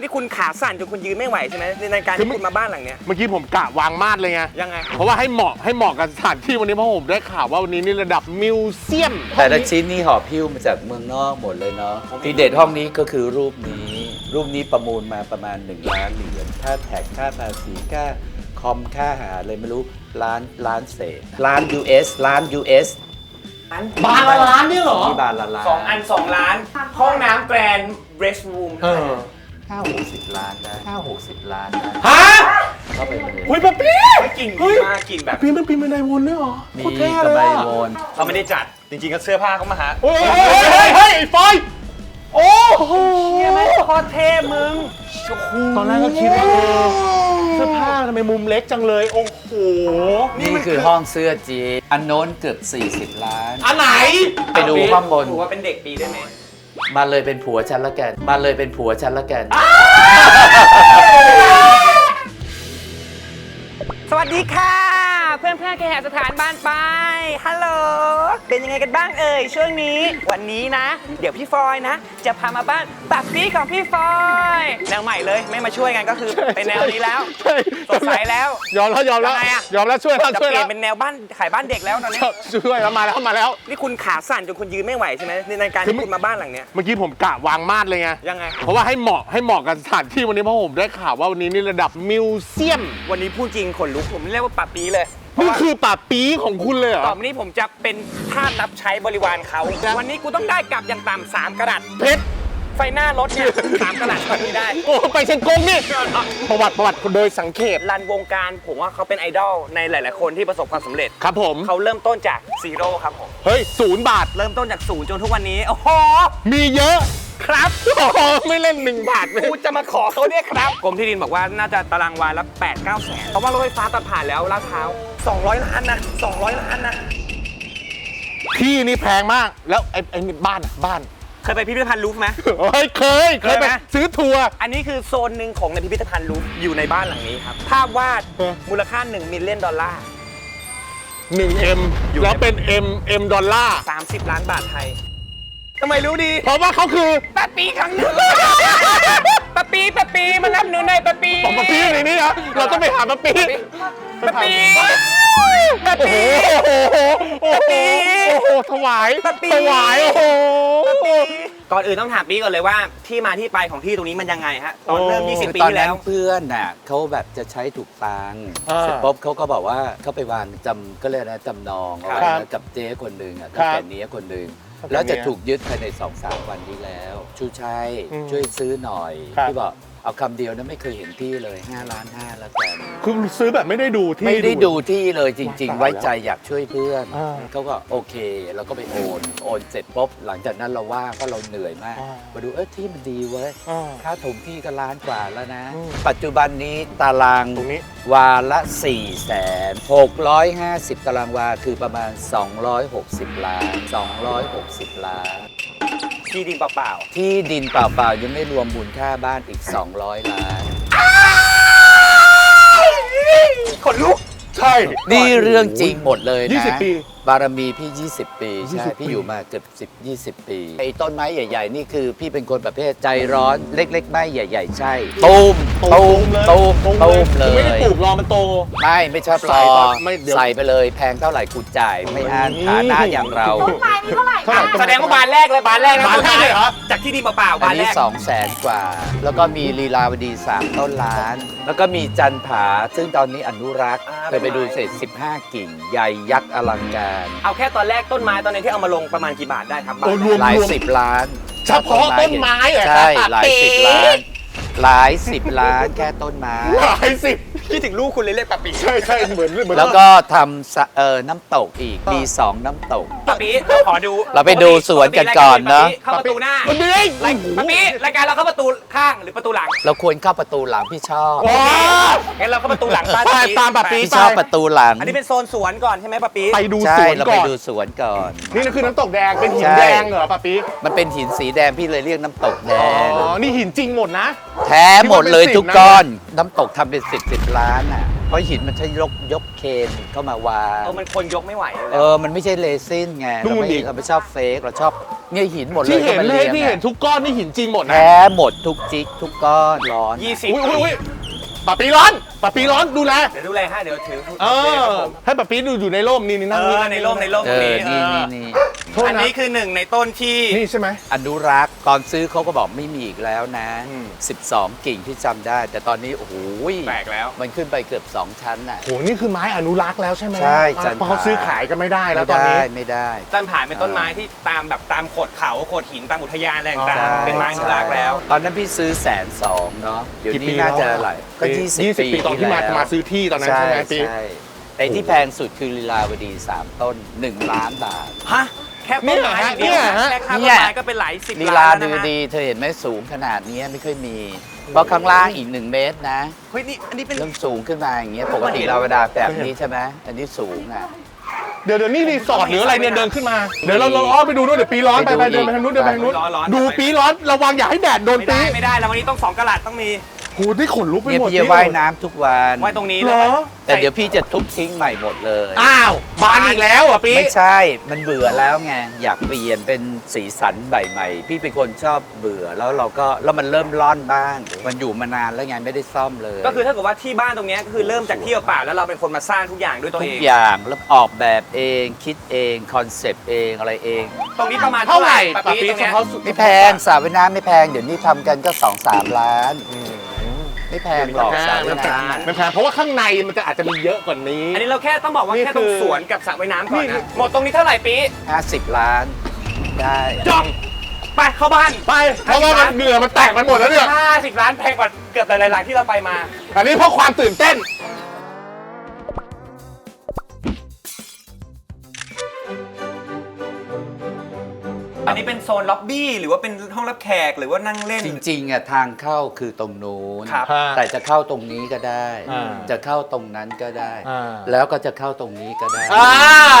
นี่คุณขาสั่นจนคุณยืนไม่ไหวใช่ไหมในการคือที่ไม่คุณมาบ้านหลังเนี้ยเมื่อกี้ผมกะวางมาดเลยไง ยังไง เพราะว่าให้เหมาะให้เหมาะกับสถานที่วันนี้เพราะผมได้ข่าวว่าวันนี้นี่ระดับมิวเซียมแต่ละชิ้นนี่หอบพิ้วมาจากเมืองนอกหมดเลยเนาะทีเด็ดห้องนี้ก็คือรูปนี้ รูปนี้ประมูลมาประมาณ1ล้านเหรียญค่าแท็กค่าภาษีค่าคอมค่าหาเลยไม่รู้ล้านล้านเศษล้าน US ล้าน US บาทละล้านเนี่ยเหรอ ที่บาทละล้านสองอันสองล้าน ห้องน้ำแกรนด์เบรสรูมเออ ห้าหกสิบล้านได้ห้าหกสิบล้านได้ฮะเข้าไปเลยเฮ้ยป๊าปี้กลิ่นเฮ้ดียมากกลิ่นแบบพี่มันปีนบันไดวนด้วยเหรอมีโคตรเท่กเลระยไบอะโวนเขาไม่ได้จัดจริงๆก็เสื้อผ้าเขามาหาโอ้ยเฮ้ยเฮ้ยเฮ้ยไอ้ฟอยโอ้โหเฮียไหมโคตรเท่มึงตอนแรกก็คิดว่าเออเสื้อผ้าทำไมมุมเล็กจังเลย โอ้โห นี่คือห้องเสื้อจีนอันโน้นเกือบ40 ล้าน อันไหน ไปดูข้างบน ถือว่าเป็นเด็กปีได้ไหม มาเลยเป็นผัวฉันละกัน มาเลยเป็นผัวฉันละกัน สวัสดีค่ะ เพื่อนเพื่อนๆแขกสถานบ้านไปฮัลโหลเป็นยังไงกันบ้างเอ่ยช่วงนี้ วันนี้นะ เดี๋ยวพี่ฟอยนะ จะพามาบ้านปักปี้ของพี่ฟอยแนวใหม่เลยไม่มาช่วยกันก็คือเป็นแนวนี้แล้วใช่สดใสแล้ว ยอมแล้วยอมแล้วทำไมอะ ยอมแล้วช่วยแล้วจะช่วยเปลี่แล้ยนวเป็นแนวบ้านขายบ้านเด็กแล้วตอนนี้ช่วยแล้วมาแล้วมาแล้ว นี่คุณขาสั่นจนคุณยืนไม่ไหวใช่ไหมในการคือที่ไม่คุณมาบ้านหลังเนี้ย เมื่อกี้ผมกะวางมาดเลยไงยังไง เพราะว่าให้เหมาะให้เหมาะกับสถานที่วันนี้เพราะผมได้ข่าวว่าวันนี้นี่ระดับมิวเซียม วันนี้พูดจริงขนลุกผมเรียกว่าปักปี้เลยเพราะ นี่ว่าคือป่าปีของคุณเลยเหรอต่อไปนี้ผมจะเป็นท่าสรับใช้บริวารเขาวันนี้กูต้องได้กลับอย่างต่ำสามกระดัษเพชร ไฟหน้ารถเนี่ยสามกระดัษแบบนี้ได้ โอ้ไปเชงกงนี่ ประวัติประวัติโดยสังเขปรันวงการผมว่าเขาเป็นไอดอลในหลาย ๆ คนที่ประสบความสำเร็จ ครับผม เขาเริ่มต้นจากซีโร่ครับผม เฮ้ยศูนย์บาท เริ่มต้นจากศูนย์จนทุกวันนี้ โอ้โห มีเยอะ ครับโอ้โหไม่เล่นหนึ่งบาทเลยกูจะมาขอเขาเนี่ยครับกรมที่ดินบอกว่าน่าจะตารางวาละ8 9แสนเพราะว่ารถไฟฟ้าตัดผ่านแล้วลาดพร้าว200ล้านนะ200ล้านนะที่นี่แพงมากแล้วไอ้ไอ้นี่บ้านอะบ้านเคยไปพิพิธภัณฑ์ลูฟร์ไหม เฮ้ยเคยเคยไปเคยไหม ซื้อทัวร์ อันนี้คือโซนหนึ่งของในพิพิธภัณฑ์ลูฟร์อยู่ในบ้านหลังนี้ครับภาพวาดเออ มูลค่า1มิลเลียนดอลลาร์ 1 M อยู่แล้วใน เป็น M M ดอลลาร์30 ล้านบาทไทย ทำไมรู้ดีเพราะว่าเขาคือปะปีครั้งหนึ่งปะปีปะปีมารับหนูหน่อยปะปีปอปปี้ในนี้เหรอเราต้องไปหาปอปปี้ปะปีปะโอ้โหปีโอ้โหปะปี้โอ้โหถวายปะปี้ถวายโอ้โหก่อนอื่นต้องถามปีก่อนเลยว่าที่มาที่ไปของที่ตรงนี้มันยังไงฮะตอนเริ่มโอ้20 ปีตอนที่นั้แล้นว เพื่อนน่ะเขาแบบจะใช้ถูกตังค์อ่าเสร็จปุ๊บเขาก็บอกว่าเขาไปวางจำก็เลยกนะจำนองเอาไว้ครับนะกับเจ๊คนหนึ่งอะครัตั้งบแต่นี้คนหนึ่งตั้ง แต่แล้วจะเนี้ยถูกยึดภายใน2อสามวันนี้แล้ว ชูชัย อืมช่วยซื้อหน่อย ครับ ที่บอก เอาคำเดียวนะไม่เคยเห็นที่เลย5ล้าน5แล้วกัน คือซื้อแบบไม่ได้ดูที่ ไม่ได้ดูที่เลยจริงตายแล้วๆไว้ใจอยากช่วยเพื่อนอ่าเขาก็โอเคเราก็ไปโอนโอนเสร็จปุ๊บหลังจากนั้นเราว่างเพราะเราเหนื่อยมากอ่ามาดูเออที่มันดีเว้ยอ่า ค่าถมที่ก็ล้านกว่าแล้วนะ อืมปัจจุบันนี้ตารางตรงนี้ วาละ4แสน650 ตารางวาคือประมาณ 260 ล้าน 260 ล้าน ที่ดินเปล่าที่ดินเปล่าๆยังไม่รวมมูลค่าบ้านอีก 200 ล้าน ๆขนลุก ใช่ นี่เรื่องจริงหมดเลยนะ 20 ปี บารมีพี่ 20 ปีใช่20พี่อยู่มาเกือบ10 20 ปีไอ้ต้นไม้ใหญ่ ๆ นี่คือพี่เป็นคนประเภทใจร้อนเล็ก ๆ ไม่ใหญ่ ๆ ใช่ตูมตูมตูมตูมเลไม่ได้ย ปลูกรอมันโต ไม่ไม่ชอบใส่รอตอนไม่เดี๋ยว ใส่ไปเลยแพงเท่าไหร่กูจ่าย ไม่อั้นอืมฐานะอย่างเรา ต้นไม้นี้เท่าไหร่เท่าไหร่คะแสดงว่าบานแรกเลยบานแรกนะบานแรกเลยเหรอ จากที่ดินเปล่าๆอับานนแรนี้กสองแสนกว่า แล้วก็มีลีลาวดีสามต้นล้าน แล้วก็มีจันผา ซึ่งตอนนี้อนุรักษ์อ่าเคยไปดูเสร็จ 15 กิ่ง ใหญ่ยักษ์อลังการเอาแค่ตอนแรกต้นไม้ตอนนี้ที่เอามาลงประมาณกี่บาทได้ครับบาทโอ้รวม หลายสิบล้านเฉพาะต้นไม้เหรอใช่ครับหลายสิบล้าน หลายสิบล้านแค่ต้นไม้ หลายสิบคิดถึงลูกคุณเลยเรียกปะปีใช่ใช่เหมือนเหมือนแล้วก็ทำสะเออน้ำตกอีกมีสองน้ำตก ปะปีเราขอดูเราไปดูสวนกันก่อนเนอะ เข้าประตูหน้ามันดีรายปะปีรายการเราเข้าประตูข้างหรือประตูหลังเราควรเข้าประตูหลังพี่ชอบว้างั้นเราเข้าประตูหลังป้าไปตามปะปีพี่ชอบประตูหลังอันนี้เป็นโซนสวนก่อนใช่ไหมปะปีไปดูใช่สวนเราก่ไปอน ดูสวนก่อน นี่คือน้ำตกแดงเป็นหินใช่ แดงเหรอปะปีมันเป็นหินสีแดงพี่เลยเรียกน้ำตกแดอ๋งอ นี่หินจริงหมดนะแท้หมดเลยที่ว่าเป็นทุกสิบนะก้อน น้ำตกทำเป็นสิบสิบล้านอะ เพราะหินมันใช้ยกยกเคนเข้ามาวางเออมันคนยกไม่ไหวเลยเออมันไม่ใช่เลซินไงดูเราไม่ดิ เราไม่ชอบเฟกเราชอบเนี่ยหินหมดเลยที่เห็นก็มาเลยรีงที่เห็นอะทุกก้อนนี่หินจริงหมดนะแท้หมดทุกจิกทุกก้อนร้อน ยี่สิบอุ้ยอุ้ยอุ้ย ปะปีร้อนปะปีร้อนดูแล เดี๋ยวดูแลให้เดี๋ยวถือเอโคคอรับผมให้ปะปีดูอยู่ในร่มนี่นี่นั่งเออในร่มในร่มเอตรงอ นี้นี่เอนี่อนี่โทษอันนะนี้คือหนึ่งในต้นที่ นี่ใช่ไหม อนุรักษ์ตอนซื้อเขาก็บอกไม่มีอีกแล้วนะ อืม 12 กิ่งที่จำได้ แต่ตอนนี้ โอ้โหแปลกแล้ว มันขึ้นไปเกือบ 2 ชั้นน่ะ โหนี่คือไม้อนุรักษ์แล้วใช่ไหมใช่อะจันเพราะเขาซื้อขายกันไม่ได้แล้วไม่ตอนได้นี้ ไม่ได้ ต้นผ่านเป็นต้นไม้ที่ตามแบบตามโขดเขาโขดหินตามอุทยานอะไรต่างใช่ๆเป็นไม้อนุรักษ์แล้ว ตอนนั้นพี่ซื้อแสนสองเนาะเดี๋ยวกี่ปีนี้น่าจะแล้วหลายก็ปียี่สิบยี่สิบปีปีตอนที่มาแล้วมาซื้อที่ตอนนั้นใช่ไหมปีใช่แต่ที่แพงสุดคือลีลาวดี 3 ต้น 1 ล้านบาท ฮะแค่ต้นไม้อย่างเดียวเนี่ยฮะ แค่ค่าต้นเนี่ยไม้ก็เป็นหลายสิบลีล้าลานแล้วดีนะฮะดีเธอเห็นไหมสูงขนาดนี้ไม่ค่อยมี เพราะข้างล่างอีก 1 เมตรนะ เฮ้ยนี่อันนี้เป็น เริ่มสูงขึ้นมาอย่างเงี้ยปกติเราเวลาแบบนี้ใช่ไหมอันนี้สูงอะ เดี๋ยวเดี๋ยวนี่รีสอร์ทหรืออะไรเนี่ยเดินขึ้นมา เดี๋ยวเราลองอ้อมไปดูด้วยเดี๋ยวปีร้อนไปไปไปดูเดินไปทางนู้นเดินไปทางนู้นร้อนร้อนดูปีร้อนระวังอย่าให้แดดโดนไม่ปี ได้ไม่ได้แล้ววันนี้ต้องสองกะลัดต้องมี โหที่ขนลุกไปเนี่ยหมดพี่จะว่ายน้ำทุกวันไว้ตรงนี้เหรเลยอแต่เดี๋ยวพี่จะทุบทิ้งใหม่หมดเลย อ้าวบานอีกแล้วเหรอะปีไม่ใช่ มันเบื่อแล้วไง อยากเปลี่ยนเป็นสีสันใบใหม่พี่เป็นคนชอบเบื่อแล้วเราก็แล้วมันเริ่มร่อนบ้าง มันอยู่มานานแล้วไงไม่ได้ซ่อมเลยก็คือถ้าเกิดว่าที่บ้านตรงเนี้ยก็คือเริ่มจากที่เปล่าๆแล้วเราเป็นคนมาสร้างทุกอย่างด้วยตัวทุเอกงอย่างแล้วออกแบบเองคิดเองคอนเซปต์เองอะไรเอง ตรงนี้ประมาณเท่าไหร่ปะปะปีปีตรงเฉเนี้ยพาะสุดไม่แพงสระว่ายน้ำไม่แพง เดี๋ยวนี้ทำกันก็2อสามล้าน ไม่แพงหรอกสระว่ายน้ำอะไม่แพงเพราะว่าข้างในมันจะอาจจะมีเยอะกว่านี้ อันนี้เราแค่ต้องบอกว่านี่แค่ตรงคือสวนกับสระว่ายน้ำก่อนนี่นะหมดตรงนี้เท่าไหร่ปีห้าสิบล้าน ได้จองไปเข้าบ้าน ไปเพราะว่ามันเหงื่อมันแตกมันหมดแล้วเนี่ยห้าสิบล้านแพงกว่าเกือบหลายๆที่เราไปมา อันนี้เพราะความตื่นเต้น โซนล็อบบี้หรือว่าเป็นห้องรับแขกหรือว่านั่งเล่น จริงๆอะทางเข้าคือตรงนู้นครับ แต่จะเข้าตรงนี้ก็ได้ อ่าจะเข้าตรงนั้นก็ได้ อ่า แล้วก็จะเข้าตรงนี้ก็ได้อ่า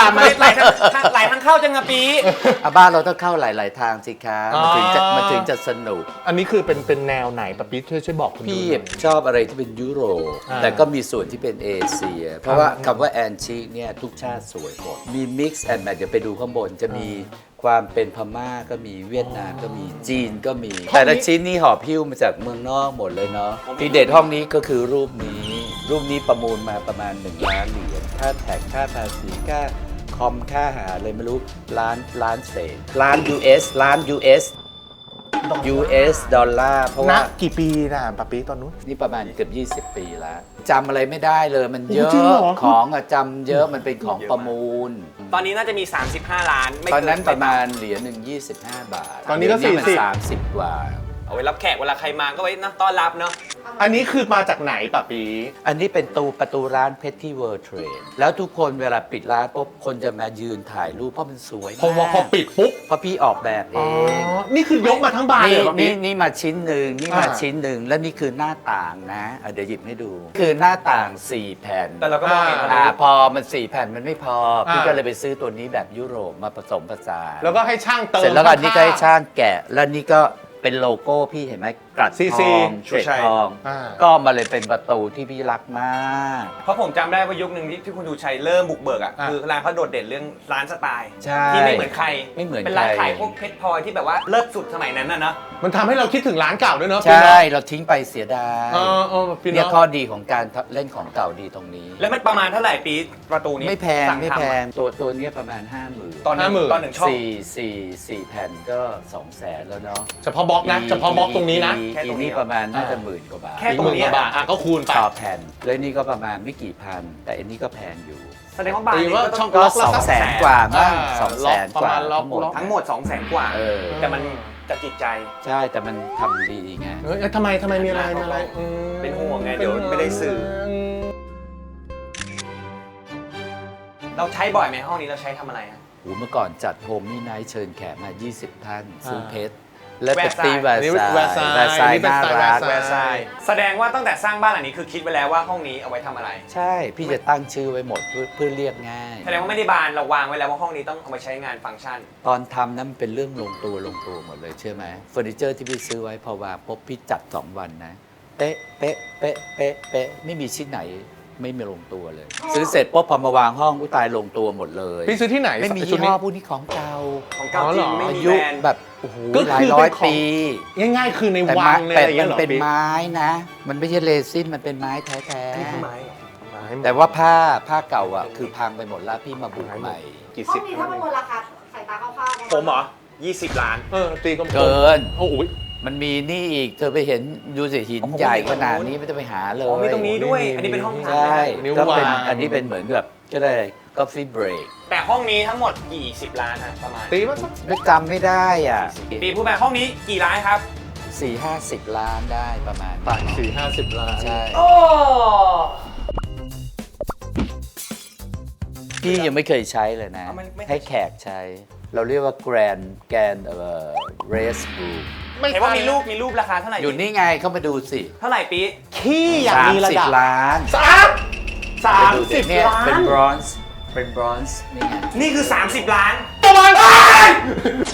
ทำไมหลายทางหลายทางเข้าจังอะปี อะบ้านเราต้องเข้าหลาย ๆ ทางสิคะมันถึงจะอ๋อ มันถึงจะสนุก อันนี้คือเป็นเป็นแนวไหนปะปีช่วยช่วยบอกคุณดูพี่หน่อย ชอบอะไรที่เป็นยุโรปอ่าแต่ก็มีส่วนที่เป็นเอเชีย เพราะว่าคำว่าแอนชิเนี่ยทุกชาติสวยหมด มีมิกซ์แอนด์แมทเดี๋ยวไปดูข้างบนจะมี ความเป็นพม่าก็มีเวียดนามก็มีจีนก็มี แต่ละชิ้นนี่หอบพิ้วมาจากเมืองนอกหมดเลยเนาะทีเด็ดห้องนี้ก็คือรูปนี้ รูปนี้ประมูลมาประมาณ1ล้านเหรียญค่าแท็กค่าภาษีค่าคอมค่าหาอะไรไม่รู้ล้านล้านเศษล้าน US ล้าน US US ดอลลาร์เพราะณว่า กี่ปีนะปะปีตอนนู้น นี่ประมาณเกือบ 20 ปีแล้วจำอะไรไม่ได้เลยมันเยโอ้อะจริงเหรอ ของอะจำเยอะมันเป็นของประมูล ตอนนี้น่าจะมี 35 ล้าน ไม่ตอนเกินั้นประมาณเหรียญหนึ่ง25 บาทตอนนี้ก็เดี๋ยวมัน40 30 กว่า เอาไว้รับแขกเวลาใครมาก็ไว้นะต้อนรับเนาะ อันนี้คือมาจากไหนปะปี อันนี้เป็นตูประตูร้านเพชรที่เวิร์เทรดแล้วทุกคนเวลาปิดร้านปุ๊บคนจะมายืนถ่ายรูปเพราะมันสวยพอมากพอปิดปุ๊บเพราะพี่ออกแบบเออ๋อ งนี่คือยกมาทั้งบานเลยนี่เหรอปะปี นี่นี่มาชิ้นหนึ่งนี่มาอ่า ชิ้นหนึ่งแล้วนี่คือหน้าต่างนะอะเดี๋ยวหยิบให้ดู คือหน้าต่าง4แผ่น แต่เราก็มองเห็นอ่าอ่าพอมันสี่แผ่นมันไม่พอ พี่อ่า ก็เลยไปซื้อตัวนี้แบบยุโรปมาผสมผสานแล้วก็ให้ช่างเติมเสร็จแล้วก็อันนี้ก็ให้ข้งๆ ช่างแกะ แล้วนี่ก็ เป็นโลโก้พี่เห็นไหมกรัด CC ทองเกรดใช่ ทอง อ่า ก็มาเลยเป็นประตูที่พี่รักมาก เพราะผมจำได้ว่ายุคหนึ่งที่ที่คุณดูชัยเริ่มบุกเบิกอะอะ คือร้านเขาโดดเด่นเรื่องร้านสไตล์ใช่ที่ไม่เหมือนใครไม่เหมือนเป็นร้านใคร ขายพวกเพชรพลอยที่แบบว่าเลิศสุดสมัยนั้นน่ะเนอะมันทำให้เราคิดถึงร้านเก่าด้วยเนาะใช่เราทิ้งไปเสียดายเออเออพี่เนี่ยเนาะข้อดีของการเล่นของเก่าดีตรงนี้ แล้วมันประมาณเท่าไหร่ปีประตูนี้ไม่แพงสั่ไม่ทำแพอะงตัวตัวเนี้ยประมาณ 5 0,000ตอนหนึ่งห้าหมื่นตอนหนึ่งช่อง สี่สี่สี่แผ่นก็ 2 0 0แสนแล้วเนาะ เฉพาะบล็อกนะ เฉพาะบล็อกตรงนี้นะอีแค่ตรงนี้นี่ประมาณน่าจะหมื่นกว่าบาทแค่อีกหมื่นกว่าบาทอะก็คูณไปต่อแผ่นแล้วนี่ก็ประมาณไม่กี่พัน แต่อันนี้ก็แพงอยู่ แสดงว่าบาร์ตีนี้ว่าก็ช่ต้อองงก็ล็อกละสองสักแสนกว่ามั้งอ่าสองแสนล็อกกว่าประมาณล็อกทั้งหมด ล็อกทั้งหมด2 0 0 0 0 0กว่า เออ แต่มันจะจิตใจ ใช่แต่มันทำดีไง เอ้ยทำไมทำไมมีอะไรมีอะไรอืมเป็นห่วงไงเดี๋ยวไม่ได้สื่อ เราใช้บ่อยไหมห้องนี้เราใช้ทำอะไรอะโหเมื่อก่อนจัดโฮมมี่ไนท์เชิญแขกมา 20 ท่าน ซื้ออ่าเพชร และเป็นตีแวร์นี่ซายแวร์ซายแวร์ซายนี่เป็นน่าสไตล์รักแวร์ซายแสดงว่าตั้งแต่สร้างบ้านหลังนี้คือคิดไว้แล้วว่าห้องนี้เอาไว้ทำอะไร ใช่ พี่จะตั้งชื่อไว้หมดเพื่อเพื่อเรียกง่าย แสดงว่าไม่ได้บานเราวางไว้แล้วว่าห้องนี้ต้องเอามาใช้งานฟังก์ชัน ตอนทำนั้นมันเป็นเรื่องลงตัวลงตัวหมดเลยเชื่อไหมเฟอร์นิเจอร์ที่พี่ซื้อไว้พอวางปุ๊บพี่จัด2วันนะ เป๊ะเป๊ะเป๊ะเป๊ะเป๊ะไม่มีชิ้นไหน ไม่มีลงตัวเลย ซื้อเสร็จปุ๊บพอมาวางห้องอุ้ยตายลงตัวหมดเลย พี่ซื้อที่ไหนไม่มีชุยี่ดห้นี้ อพวกนี้ของเก่าของเก่าอ๋อจเหรริองไม่อามียุแบรนด์ แบบโอ้โหก็หลายคือร้อยเป็นของ ปีง่ายๆ คือในแต่วัไม้งในแต่อะไรอย่างมัเงี้ยนเหรอเป็นพี่ไม้นะ มันไม่ใช่เรซินมันเป็นไม้แท้นี่คือไม้ไม้ๆแต่ว่าผ้าผ้าเก่าอะคือพังไปหมดแล้วพี่มาบุกใหม่ กี่ห้อสิงบนี้ถ้าประเมินราคาสายตาคร่าวๆประาณผมเหรอ 20 ล้าน เออตีกลมๆเกิน โอ้โห มันมีนี่อีกเธอไปเห็นดูสิหินอ๋อผมใหญ่เห็นขนาดนี้ไม่ต้องไปหาเลยอ๋อมีตรงนี้ด้วยนี่อันนี้เป็นห้องใชน้ำ่นิ้วก็เป็นวาง อันนี้เป็นเหมือนแบบก็ได้ coffee break แต่ห้องนี้ทั้งหมดกี่สิบล้านฮะประมาณตีมาสักไม่จำไม่ได้อะปีพูดมาห้องนี้กี่ล้านครับ สี่ห้าสิบล้านได้ประมาณตายสี่ห้าสิบล้านใช่โอ้พี่ยังไม่เคยใช้เลยนะ เอามันไม่ ให้แขกใช้ เราเรียกว่า grand grand เอ่อ race room ไม่เห็นว่ามีรูปมีรูปราคาเท่าไหร่อยู่นี่ไงเข้ามาดูสิเท่าไหร่ปีขี้อย่างสามมีระสิบดับล้านสามสามไปดูสิบเนี่ยล้าเป็นน bronze เป็น bronze นี่ไงนี่คือ 30 ล้านระวัง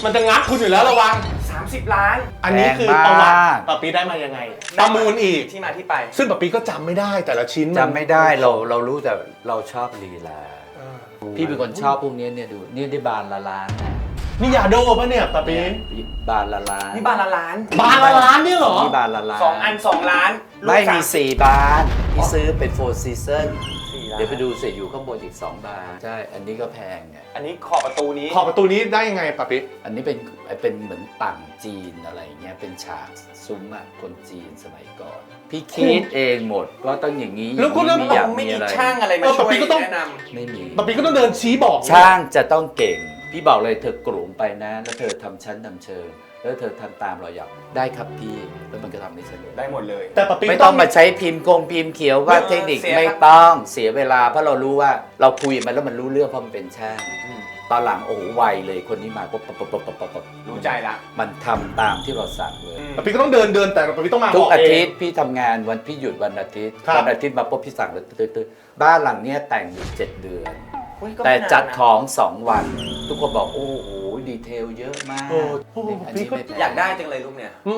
มันจะงับคุณอยู่แล้วระวัง 30 ล้านอันนี้คือประวัติปะปีได้มายังไงประมูลอีก ที่มาที่ไป ซึ่งปะปีก็จำไม่ได้แต่ละชิ้นนจำไม่ได้เราเรารู้แต่เราชอบลีลาเออพี่เป็นคนชอบพวกนี้เนี่ยดูนี่ได้บานละล้านนะ นี่ยาโดปะเนี่ยปะปีบานละล้านนี่บานละล้านบานละล้านเนี่ยเหรอนี่บานละล้านสองอัน2ล้านลูกไม่มีสาสี่บานที่ซื้อเป็น four season สี่ล้านเดี๋ยวไปดูเสร็จอยู่ข้างบนอีก 2 บานใช่ อันนี้ก็แพงไงอันนี้ขอบประตูนี้ ขอบประตูนี้ได้ยังไงปะปีอันนี้เป็นเป็นเหมือนต่างจีนอะไรเงี้ยเป็นฉากซุ้มอะคนจีนสมัยก่อน พี่คิดเองหมดว่าต้องอย่างนี้แล้วคุณอย่างนี้ต้ไม่องอยากไม่มีมีอะไรช่างอะไรมาเออช่วยปกติก็ต้องแนะนไม่มีปะปีก็ต้องเดินชี้บอกช่างจะต้องเก่ง พี่บอกเลยเธอกลุ่มไปนะ แล้วเธอทำชั้นทำเชิง แล้วเธอทำตามเราอยากได้ครับพี่แล้วมันก็ทำให้ฉันเลยำได้หมดเลย แต่ปะปีไม่ก็ต้องมาใช้พิมพ์กงพิมพ์เขียวว่าเออเทคนิคเสีย ไม่ต้องเสียเวลาเพราะเรารู้ว่าเราคุยกับมันแล้วมันรู้เรื่องเพราะมันเป็นช่างตอนหลังโอ้โหไวเลยคนนี้มาปุ๊บปุ๊บปุ๊บปุ๊บปุ๊บปุ๊บรู้ใจละมันทำตามที่เราสั่งเลยอืมปะปีก็ต้องเดินเดินแต่ปะปีต้องมาทุกบอาเงทิตย์พี่ทำงานวันพี่หยุดวันอาทิตย์ครับ วันอาทิตย์มาปุ๊บพี่สั่งเลยตื้อๆบ้านหลังเนี้ยแต่งอยู่เจ็ดเดือนอุ๊ยก็แต่ไม่นานจัดนะของสองวัน ทุกคนบอกโอ้โหดีเทลเยอะมากโอ้โหอันนี้ไม่แพงอยากได้จังเลยรูปเนี่ย อื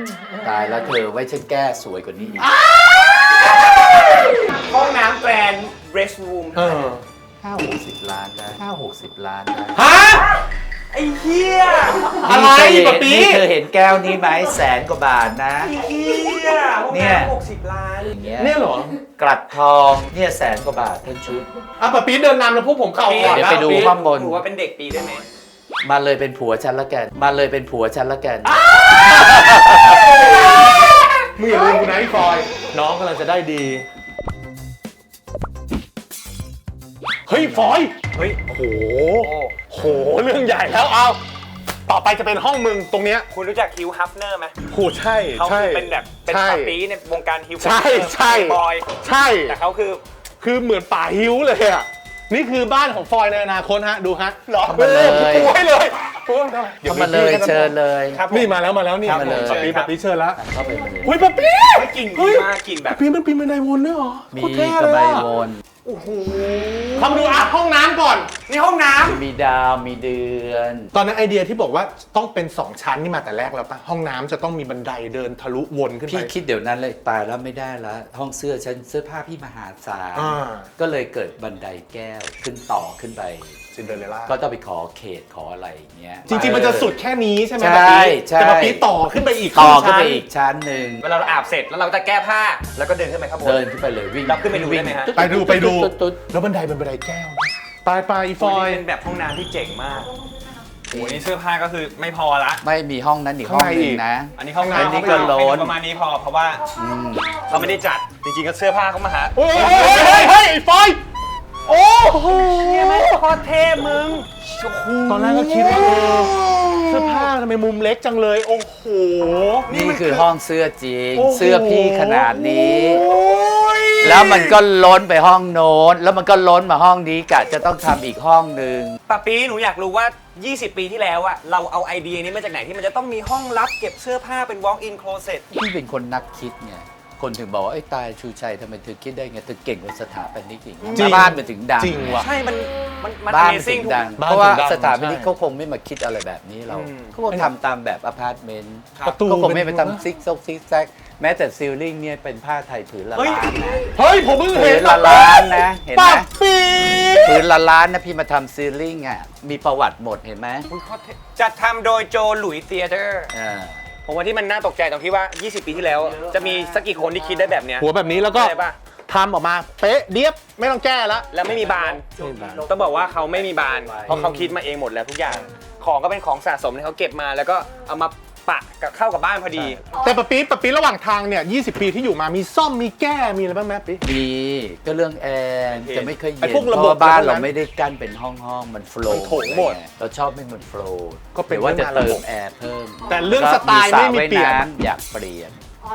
มตายแล้วเธอไว้ฉันแก้สวยกว่านี้อีกห้องน้ำแกรนด์เรสรูมเออห้าหกสิบล้านได้ห้าหกสิบล้านได้ฮะไอ้เหี้ยอะไรนี่เธเห็นปะปีนี่เธอเห็นแก้วนี้ไหมแสนกว่าบาทนะ ไอ้เหี้ยห้อง เนี่ยน้ำหกสิบล้านอย่างเงี้ยเนี่ยเหรอ กลัดทองเนี่ยแสนกว่าบาททั้งชุด อะปะปีเดินนำแล้วพวกผมเข่าก่อนเดี๋ยวนะไปดูปะปีข้างบนหนูว่าเป็นเด็กปีได้ไหมมาเลยเป็นผัวฉันละกัน มาเลยเป็นผัวฉันละกัน มึงอย่าลืมกูนะพี่ฟอย น้องกำลังจะได้ดี เฮ้ยฟอย เฮ้ย โห โห เรื่องใหญ่แล้วเอา ต่อไปจะเป็นห้องมึงตรงเนี้ยคุณรู้จักฮิวฮัฟเนอร์ไหมโหใช่เขาใช่คือเป็นแบบเป็นใช่ ปาปีในวงการฮิวใช่ใช่ บอย ใช่ แต่เขาคือ คือเหมือนป่าหิวเลยอะ นี่คือบ้านของฟอยในอนาคตฮะ ดูฮะหรอเข้ามาเลยปูให้เลยปูให้เลยเข้ามาเลยเชิญเลย ครับผมนี่มาแล้วมาแล้วนี่เข้ามาเลยปะปีปะปีเชิญแล้วเข้าไปเลยเฮ้ยปะปีไม่กลินเฮ้ดียมากกลินแบบปะปีมันปีนบันไดวนด้วยเหรอมีโคตรเท่กเลระยไบอะวนทำดูอะห้องน้ำก่อน นี่ห้องน้ำมีดาวมีเดือน ตอนนั้นไอเดียที่บอกว่าต้องเป็น 2 ชั้นนี่มาแต่แรกแล้วปะห้องน้ำจะต้องมีบันไดเดินทะลุวนขึ้นไป พี่คิดเดี๋ยวนั้นเลยตายแล้วไม่ได้แล้วห้องเสื้อฉันเสื้อผ้าพี่มหาศาลอ่า ก็เลยเกิดบันไดแก้วขึ้นต่อขึ้นไป ซินเดอเรลล่าก็ต้องไปขอเขตขออะไรอย่างเงี้ย จริงๆ มันจะสุดแค่นี้ใช่ไหมใช่ปะปีใช่ แต่ปะปีต่อขึ้นไปอีกต่อคขึ้นรึ่งไปชั้อีกชั้นหนึ่งเวลาเราอาบเสร็จแล้วเราจะแก้ผ้า แล้วก็เดินขึ้นไปข้างบน เดินขึ้นไปเลยวิ่งเราขึ้นไปดูได้ไหมฮะตุ๊ไปดูไปดู ตุ๊ตุ๊แล้วบันไดเป็นบันไดแก้ว นะไปไปอีฟโอ้อยยนี่เป็นแบบห้องน้ำที่เจ๋งมากโอ้ยนี่เสื้อผ้าก็คือไม่พอละ ไม่มีห้องนั้นอีกห้องหนึงนะ อันนี้ห้องอันน้ำนี้ก็โล้น ประมาณนี้พอเพราะว่าอืมเขาไม่ได้จัดจริงๆก็เสื้อผ้าเขามาหาโอ้ยเฮ้ยเฮ้ยเฮ้ยไอ้ฟอย โอ้โหเนี่ยไม่โคตรเท่มึง ตอนแรกก็คิดว่าเออเสื้อผ้าทำไมมุมเล็กจังเลย โอ้โหนี่คือห้องเสื้อจริงโอ้โหเสื้อพี่ขนาดนี้ โอ้ยแล้วมันก็ล้นไปห้องโน้น แล้วมันก็ล้นมาห้องนี้กะจะต้องทำอีกห้องหนึ่ง ปะปีหนูอยากรู้ว่า 20 ปีที่แล้วอะเราเอาไอเดียนี้มาจากไหนที่มันจะต้องมีห้องลับเก็บเสื้อผ้าเป็น walk in closet พี่เป็นคนนักคิดไง คนถึงบอกว่าไอ้ยตายชูชัยทำไมเธอคิดได้ไงเธอเก่งกว่าสถาปนิกอีกจริง บ้านมันถึงดังจริงว่ะ ใช่ มัน มันมัน บ้าน Amazing เสียงดัง บ้านเพราะว่าเสียงดังสถาปนิกใช่เขาคงไม่มาคิดอะไรแบบนี้เราอืมเขาคงทำตามแบบอพาร์ตเมนต์ครับ ประตูเขาคงไม่ไปเป็น ทำซิกซกซิกแซกแม้แต่ซีลลิ่งเนี่ยเป็นผ้าไทยผืนละเฮ้ย ล้านนะเฮ้ย ผมเพิ่งผืเห็นนละล้านนะเห็นไหมปับปีผืนละล้านนะพี่มาทำซีลลิ่งอะมีประวัติหมดเห็นไหมอุ๊ยโคตรเท่จัดทำโดยโจหลุยเตียเตอร์ อ่า ผมว่าที่มันน่าตกใจตรงที่ว่า 20 ปีที่แล้ว จะมีสักกี่คนที่คิดได้แบบเนี้ยหัวแบบนี้แล้วก็ใช่ปะทำออกมาเป๊ะเดียบไม่ต้องแก้แล้วแล้วไม่มีบาน ต้องบอกว่าเขาไม่มีบาน เพราะเขาคิดมาเองหมดแล้วทุกอย่าง ของก็เป็นของสะสมที่เขาเก็บมาแล้วก็เอามา ปะกับเข้ากับบ้านพอดี แต่ปะปีปะปีระหว่างทางเนี่ย20 ปีที่อยู่มามีซ่อมมีแก้มีอะไรบ้างไหมปีมีก็เรื่องแอร์จะไม่ค่อยไอ้เย็นพวกระบบเพราะว่าบ้านพวกนั้นเราไม่ได้กั้นเป็นห้องๆมันโฟล์มันโถงหมดเราชอบให้มันโฟล์ก็เป็นหรือว่าจะเรื่องเติระบมบแอร์เพิ่มแต่เรื่องสไตล์ไม่มีเปลี่ยน สระว่ำอยากเปลี่ยน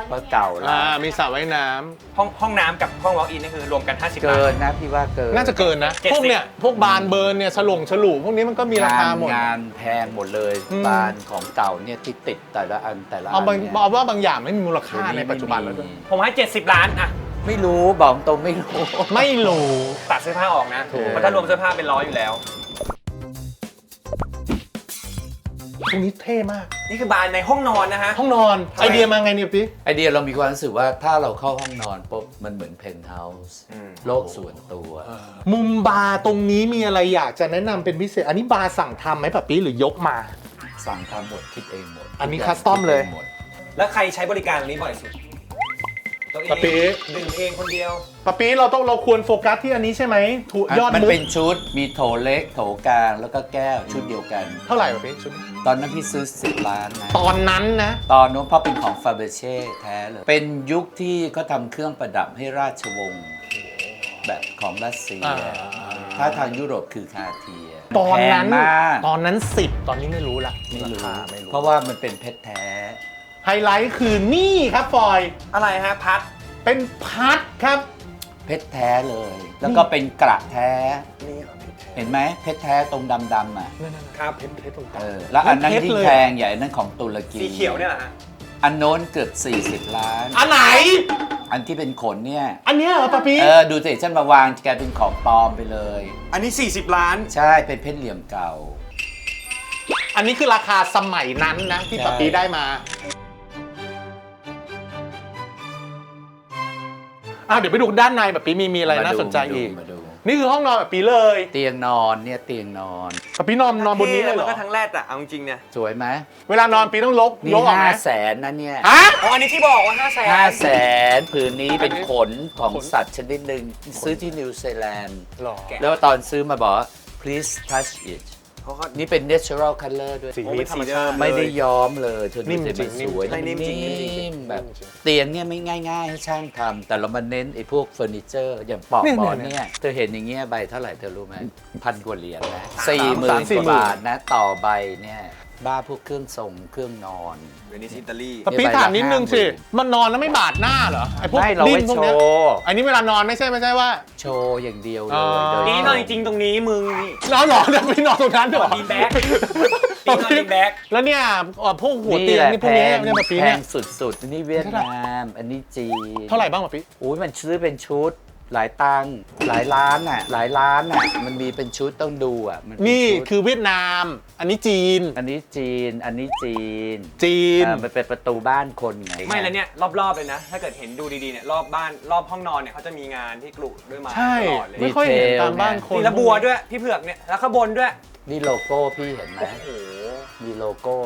เพราะเก่าแล้อ่าวมีสระว่ายน้ห้องห้องน้ำกับห้อง walk in นี่คือรวมกัน 50เกิบาทนนะพี่ว่าเกินำน่าจะเกินนะเจ็ดสิบพวกเนี่ย พวกบานเบิร์นเนี่ย ฉลงฉลูพวกนี้มันก็มีราคาหมด งานแพงหมดเลยอืม บานของเก่าเนี่ยที่ติดแต่ละอันแต่ละเอาบางนี่ยเอาว่าบางอย่างไม่มีมูลค่าเดี๋ยวในปัจจุบันแล้วด้วยไม่มีผมให้ 70 ล้านอะไม่รู้บอกตรงไม่รู้ ไม่รู้ ตัดเสื้อผ้าออกนะถูกเพราะถ้ารวมเสื้อผ้าเป็นร้อยอยู่แล้ว ตรงนี้เท่มาก นี่คือบานในห้องนอนนะฮะ ห้องนอนไอเดียมาไงเนี่ยพี่ไอเดียเรามีความรู้สึกว่าถ้าเราเข้าห้องนอนปุ๊บมันเหมือนเพนท์เฮาส์อืม โลกส่วนตัว มุมบาร์ตรงนี้มีอะไรอยากจะแนะนำเป็นพิเศษ อันนี้บาร์สั่งทำไหมปะปีหรือยกมา สั่งทำหมดคิดเองหมดอันนี้ทุกย่างคัสตอมเลย คิดงหดแล้วใครใช้บริการตรงนี้บ่อยสุด ตัวเองปะปีดื่มเองคนเดียว ปะปีเราต้องเราควรโฟกัสที่อันนี้ใช่ไหมถูยอดมันมุกเป็นชุดมีโถเล็กโถกลางแล้วก็แก้วชุดเดียวกัน เท่าไหร่ปะปีชุดนี้ตอนนั้นพี่ซื้อ 10 ล้านนะ ตอนนั้นนะ ตอนนู้นเพราะเป็นของฟาเบเช่แท้เลย เป็นยุคที่เขาทำเครื่องประดับให้ราชวงศ์แบบของรัสเซีย อ่า ถ้าทางยุโรปคือคาเทียตอนนั้น แพงมากตอนนั้นสิบตอนนี้ไม่รู้ละไม่รู้าคาไม่รู้เพราะว่ามันเป็นเพชรแท้ ไฮไลท์คือนี่ครับฟอย อะไรฮะพัดเป็นพัดครับ เพชรแท้เลย แล้วก็เป็นกระแท้ นี่เหรอเพชรแท้เห็นไหมเพชรแท้ตรงดำๆอะครับเพชรเพชรตรงกลาเองอแล้วอันนั้นเพชรที่เลยแพงใหญ่อันนั้นของตุรกีสีเขียวเนี่ยเหรอฮะอันโน้นเกือบ 40 ล้าน อันไหน อันที่เป็นขนเนี่ย อันเนี้ยเหรอปะปีเออดูสิฉันมาวางแกลายเป็นของปลอมไปเลย อันนี้ 40 ล้าน ใช่เป็นเพชรเหลี่ยมเก่า อันนี้คือราคาสมัยนั้นนะที่ใช่ปะปีได้มา อ้าวเดี๋ยวไปดูด้านในแบบปีมีมีอะไรมาดูน่าสนใจมาดูอีก มาดูนี่คือห้องนอนแบบปีเลยเตียงนอนเนี่ยเตียงนอนปะปีนอนนอนบนนี้เลยเหรมัอก็ทั้งแรดอะเอาจริงๆเนี่ยสวยไหมเวลานอนปีต้องลกนี่ลกออกไหมห้าแสนนะเนี่ยฮะ อ๋ออันนี้ที่บอกว่า5แสนห้าแสนผืนนี้เป็นอันนี้ขนของขนสัตว์ชนิดหนึ่งซื้อที่นิวซีแลนด์ หรอ แล้วตอนซื้อมาบอกว่า please touch it เขาก็นี่เป็น natural color ด้วย สีโอ้นี้เป็นธรรมชาติไม่ได้ย้อมเลยเธอนิ่ดูมสิจริมันงนิ่มสวยไม่นิ่มจริงนิ่มจริงนิ่มแบบนิ่มจริง เตียงเนี่ยไม่ง่ายๆให้ช่างทำแต่เรามาเน้นไอ้พวกเฟอร์นิเจอร์ อย่างปอกเนี่ยบอลเนี่ยเนี่ย เธอเห็นอย่างเงี้ยใบเท่าไหร่เธอรู้ไหมพันกว่าเหรียญนะสี่หมื่สานมสี่กว่าหมื่น บาทนะ ต่อใบเนี่ย บ้าพวกเครื่องทรงเครื่องนอน เวนิสอิตาลีปะปีถามนิดนึงสิ มันนอนแล้วไม่บาดหน้าเหรอไอ้พวกไม่เราดิ้ไว้นพวกโชเนี้ยว์อันนี้เวลานอนไม่ใช่ไม่ใช่ว่า โชว์อย่างเดียวเลอ๋ยอโดยนี่นอนจริงๆตรงนี้มึง นอนหรอจะไปนอนตรงนั้นเหรอดีแบ็คปีนอนดีแบ็ค แล้วเนี่ยเอ่อพวกหัวเตียงแหละนี่พวกเนี้ยเนี่ยปะปีแพเนี่ยงสุดๆอันนี้เวียดนาม อันนี้จีนเท่าไหร่บ้างปะปี อุ้ยมันซื้อเป็นชุด หลายตังค์หลายล้านอะ หลายล้านอะ มันมีเป็นชุดต้องดูอะ มันเป็นี่ชุดคือเวียดนาม อันนี้จีน อันนี้จีน อันนี้จีนจีน อ่ามันเป็นประตูบ้านคนไงไม่แล้วเนี่ยรอบๆเลยนะ ถ้าเกิดเห็นดูดีๆเนี่ยรอบบ้านรอบห้องนอนเนี่ยเขาจะมีงานที่กลุด้วยไม้ใช่ตลอดเลยไม่ค่อยเห็นตามบ้านคน นี่ระบัวด้วยพี่เผือกเนี่ยแล้วข้างบนด้วยนี่โลโก้พี่เห็นไหมโอ้โห มีโลโก้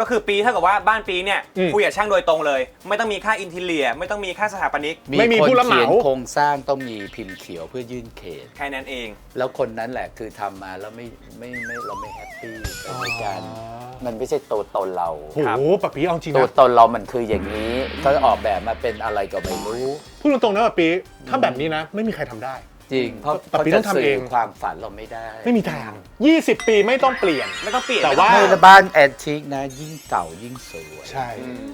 ก็คือปีเท่ากับว่าบ้านปีเนี่ยอืม คุยกับช่างโดยตรงเลย ไม่ต้องมีค่าอินทีเลีย ไม่ต้องมีค่าสถาปนิกไม่มีคนผู้รับเหมาเขียนโครงสร้างต้องมีพิมพ์เขียวเพื่อยื่นเขต แค่นั้นเอง แล้วคนนั้นแหละคือทำมาแล้วไม่ไม่ไม่เราไม่แฮปปี้กับในการมันไม่ใช่ตัวตนเรา โอ้โหปะปีเอาจริงตัวนะตนเรามันคืออย่างนี้ ก็ออกแบบมาเป็นอะไรก็ไม่รู้ พูดตรงๆนะปะปีถ้าแบบนี้นะ ไม่มีใครทำได้ จริงเพราะปะเขาปีต้จะองทำสื่เอองความฝันเราไม่ได้ไม่มีทาง 20 ปีไม่ต้องเปลี่ยน ไม่ต้องเปลี่ยนแต่ไม่องว่าใช่แล้วบ้านแอนทิกนะ ยิ่งเก่ายิ่งสวยใช่อืม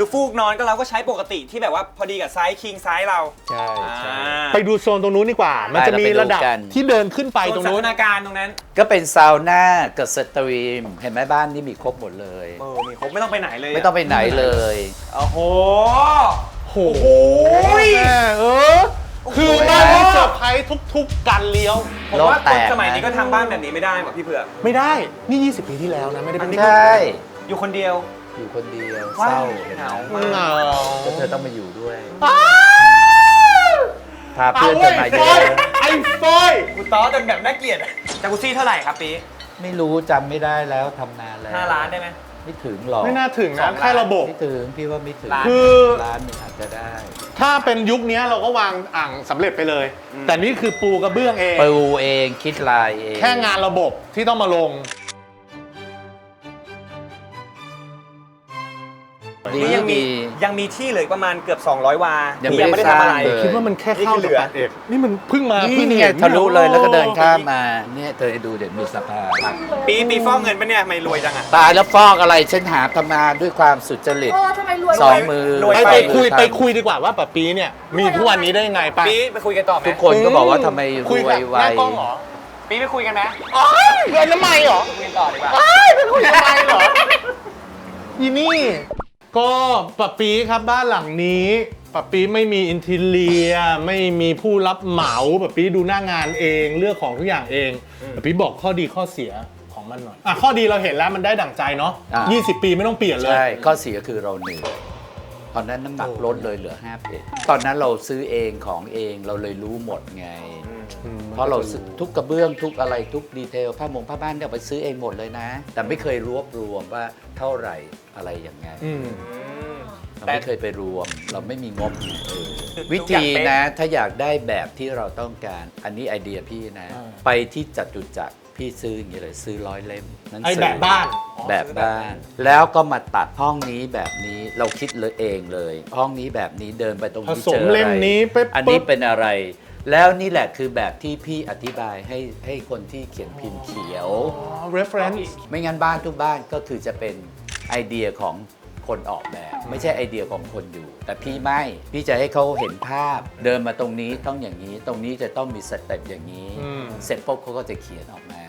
คือฟูกนอนก็เราก็ใช้ปกติที่แบบว่าพอดีกับไซส์คิงไซส์เราใช่ใช่อ่าไปดูโซนตรงนู้นดีกว่า มันจะมีระดับไปเราไปดูกันที่เดินขึ้นไปตรงส่วนนู้สันนทนาการตรงนั้นก็เป็นซาวน่ากับสตรีม เห็นไหมบ้านนี่มีครบหมดเลย เออมีครบไม่ต้องไปไหนเลยะไม่ต้องไปไหนเลย โอ้โหโอ้โหโอ้ยแม่เออ คือบ้านที่เซอร์ไพรส์ทุกๆการเลี้ยว ผมว่าโลกแตคนกสมัยนี้นะก็ทำบ้านแบบนี้ไม่ได้หรอกพี่เผือกไม่ได้ นี่ 20 ปีที่แล้วนะ ไม่ได้เป็นใช่อยู่คนเดียว อยู่คนเดียวเศร้าเหงาเหงาก็เธอต้องมาอยู่ด้วยพาเพื่อนจะมาเยฟออะยไอ้ฟอยกูต้อจนแบบน่าเกลียดอะจากุซี่เท่าไหร่ครับปีไม่รู้จำไม่ได้แล้วทำนานแล้วห้าล้านได้ไหม ไม่ถึงหรอกไม่น่าถึงสอนะงล้าน แค่ระบบ ไม่ถึงพี่ว่าไม่ถึงล้านคือล้านหนึ่งอาจจะได้ถ้าเป็นยุคนี้เราก็วางอ่างสำเร็จไปเลย แต่นี่คือปูกระเบื้องเอง ปูเองคิดลายเอง แค่งานระบบที่ต้องมาลง ดีนี่ยังมีมียังมีที่เหลืออกประมาณเกือบ 200 วายังที่ไม่ยังไม่ได้ทำอะไร สร้างเลย คิดว่ามันแค่เข้านี่คือเหลืกับอแปดเอกนี่มันเพิ่งมาเพิ่นี่งไงเห็นทะลุเลยแล้วก็เดินข้ามมาเนี่ยเธอดูเด็ดมีสะพานปีปีฟอกเงินปะเนี่ยทำไม่รวยจังอะตายแล้วฟอกอะไรฉันหาทำงานด้วยความสุจริตเออทำไมรวยสองมือรวยไปไปไปคุยทำไปคุยดีกว่าว่าป้าปีเนี่ยมีทุกวันนี้ได้ยังไงป้าปีไปคุยกันต่อไหมทุกคนก็บอกว่าทำไมรคุยวยกับไว หน้ากล้องเหรอปีไปคุยกันไหมอ๋อเงินน้ำไมเหรอคุยกันต่อดีกว่าไปคุยทำไมเหรออีนี่ ก็ป้าปีครับบ้านหลังนี้ป้าปีไม่มีอินทีเลียไม่มีผู้รับเหมาป้าปีดูหน้างานเองเลือกของทุกอย่างเองป้าปีบอกข้อดีข้อเสียของมันหน่อยอะข้อดีเราเห็นแล้วมันได้ดั่งใจเนาะอะ 20 ปีไม่ต้องเปลี่ยนเลย ใช่ข้อเสียคือเราเหนื่อยตอนนั้นน้ำหนักลดเลยเหลือ5เพจตอนนั้นเราซื้อเองของเองเราเลยรู้หมดไง เพราะเราซื้อทุกกระเบื้องทุกอะไรทุกดีเทลผ้ามงผ้าบ้านเนี่ยไปซื้อเองหมดเลยนะ แต่ไม่เคยรวบรวมว่าเท่าไหร่อะไรยังไงอืมเราแต่ไม่เคยไปรวม เราไม่มีงบไงเออทุกวิอย่างธีเป๊ะนะถ้าอยากได้แบบที่เราต้องการ อันนี้ไอเดียพี่นะอ่าไปที่จัตุจักรพี่ซื้ออย่างนี้เลยซื้อร้อยเล่มหนังไอ้สืแบบบ้านแบบบ้าน แล้วก็มาตัดห้องนี้แบบนี้เราคิดเลยเองเลย ห้องนี้แบบนี้เดินไปตรงผนี้สเจมออะไรเล่มนี้ไปอันนี้เป็นอะไร แล้วนี่แหละคือแบบที่พี่อธิบายให้ให้คนที่เขียนพิมพ์เขียว อ๋อ reference ไม่งั้นบ้านทุกบ้านก็คือจะเป็นไอเดียของคนออกแบบ ไม่ใช่ไอเดียของคนอยู่ แต่พี่ไม่ พี่จะให้เขาเห็นภาพ เดินมาตรงนี้ต้องอย่างนี้ ตรงนี้จะต้องมีสเต็ปอย่างนี้ อืม เสร็จปุ๊บเขาก็จะเขียนออกมา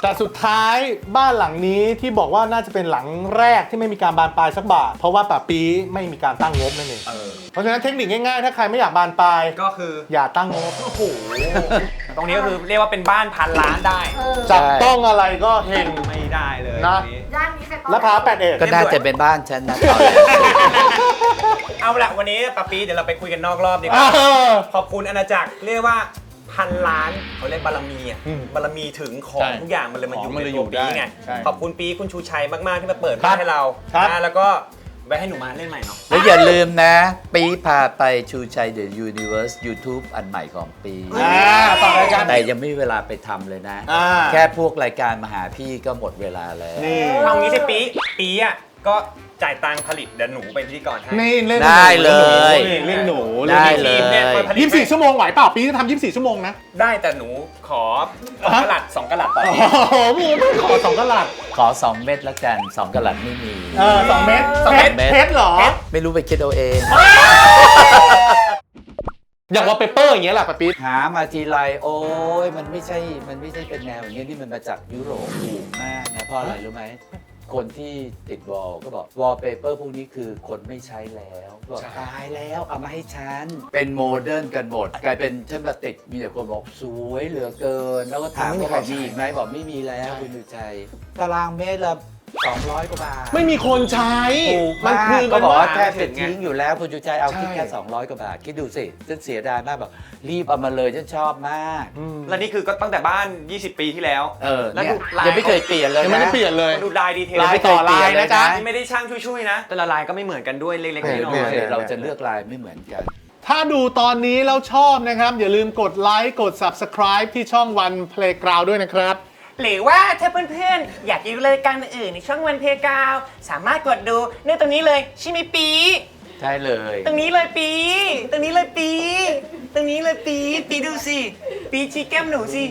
แต่สุดท้ายบ้านหลังนี้ที่บอกว่าน่าจะเป็นหลังแรกที่ไม่มีการบานปลายสักบาทเพราะว่าป่าปีไม่มีการตั้งงบนั่นเองเพราะฉะนั้นเทคนิคง่ายๆ ถ้าใครไม่อยากบานปลาย ก็คือ อย่าตั้งงบ โอ้โห ตรงนี้ก็คือเรียกว่าเป็นบ้านพันล้านได้ เออจับต้องอะไรก็เฮง ไม่ได้เลยนะ ตรงนี้ย่านนี้ใครต้อนและพาแปดเอก ก็น่าจะเป็นบ้านฉันนะตอนแรกเอาละวันนี้ปาปีเดี๋ยวเราไปคุยกันนอกรอบดีกอ่าว่า ขอบคุณอาณาจักรเรียกว่า พันล้านเขาเรียกบารมีอะอืมบารมีถึงของใช่ทุกอย่างมันเลยมาอขยู่องมันในเลยตัวอยู่ปีได้ไงใช่ขอบคุณปีคุณชูชัยมากๆที่มาเปิดครับ้าบนให้เราครับ นะแล้วก็ไว้ให้หนูมาเล่นใหม่เนาะ แล้วอย่าลืมนะ ปีพาไปชูชัยเดอะยูนิเว r ร์สยูทูบอันใหม่ของปี อ่าฝากรายการ แต่ยังไม่มีเวลาไปทำเลยนะ อ่า แค่พวกรายการมาหาพี่ก็หมดเวลาแล้ว นี่ เอางี้ใช่ปีปีอะ ก็จ่ายตังค์ผลิตเดี๋ยวหนูเป็นพิธีกรให้ นี่เล่นได้เลยนี่เล่นหนูได้เลยนี่มาผลิตยี่สิบสี่ชั่วโมงไหวเปล่าปีจะทำยี่สิบสี่ชั่วโมงนะ ได้แต่หนูขอสองกะลัดสองกะลัดต่อโอ้โหมึงไม่ขอสองกะลัดขอ 2 เม็ดแล้วกัน 2กะลัดไม่มี เออสองเมตรสองเมตรเพชรเหรอ ไม่รู้ไปคิดเอาเอง อย่างว่าเปเปอร์อย่างเงี้ยแหละปะปี๊ดหามาทีไรโอ้ยมันไม่ใช่มันไม่ใช่เป็นแนวอย่างเงี้ยนี่มันมาจากยุโรปถูกมากนะเพราะอะไรรู้ไหม คนที่ติดวอลก็บอกวอลเปเปอร์พวกนี้คือคนไม่ใช้แล้วบอกตายแล้วเอามาให้ฉัน เป็นโมเดิร์นกันหมด กลายเป็นฉันมาติดมีแต่คนบอกสวยเหลือเกิน แล้วก็ถามว่าบอกมีอีกไหมบอกไม่มีแล้วคุณดูใจ ตารางเมตรละ 200 กว่าบาทไม่มีคนใช้ ถูกมัมากคือก็บอกว่ามันแทบจะถึงไงทิ้งอยู่แล้วคุณจูใจเอาใช่คิดแค่ 200 กว่าบาท คิดดูสิฉันเสียดายมากบอกรีบเอามาเลยฉันชอบมากอืมและนี่คือก็ตั้งแต่บ้าน 20 ปีที่แล้ว เออแล้วเนี่ยดูลาย ยังไม่เคยเปลี่ยนเลยยังไม่ได้นะ เปลี่ยนเลย ดูลายดีเทลลายต่อลายนะจ๊ะนี่ไม่ได้ช่างช่วยๆนะ แต่ละลายก็ไม่เหมือนกันด้วยเล็กๆเอน้ออยเออเราจะเลือกลายไม่เหมือนกัน ถ้าดูตอนนี้แล้วชอบนะครับ อย่าลืมกดไลค์กด Subscribe ที่ช่องวัน Playground ด้วยนะครับ หรือว่าถ้าเพื่อนๆ อยากดูรายการอื่นในช่องวันเพกาว สามารถกดดูในตรงนี้เลยใช่ไหมปีใช่เลย ตรงนี้เลยปี ตรงนี้เลยปี ตรงนี้เลยปี ปีดูสิ ปีชี้แก้มหนูสิ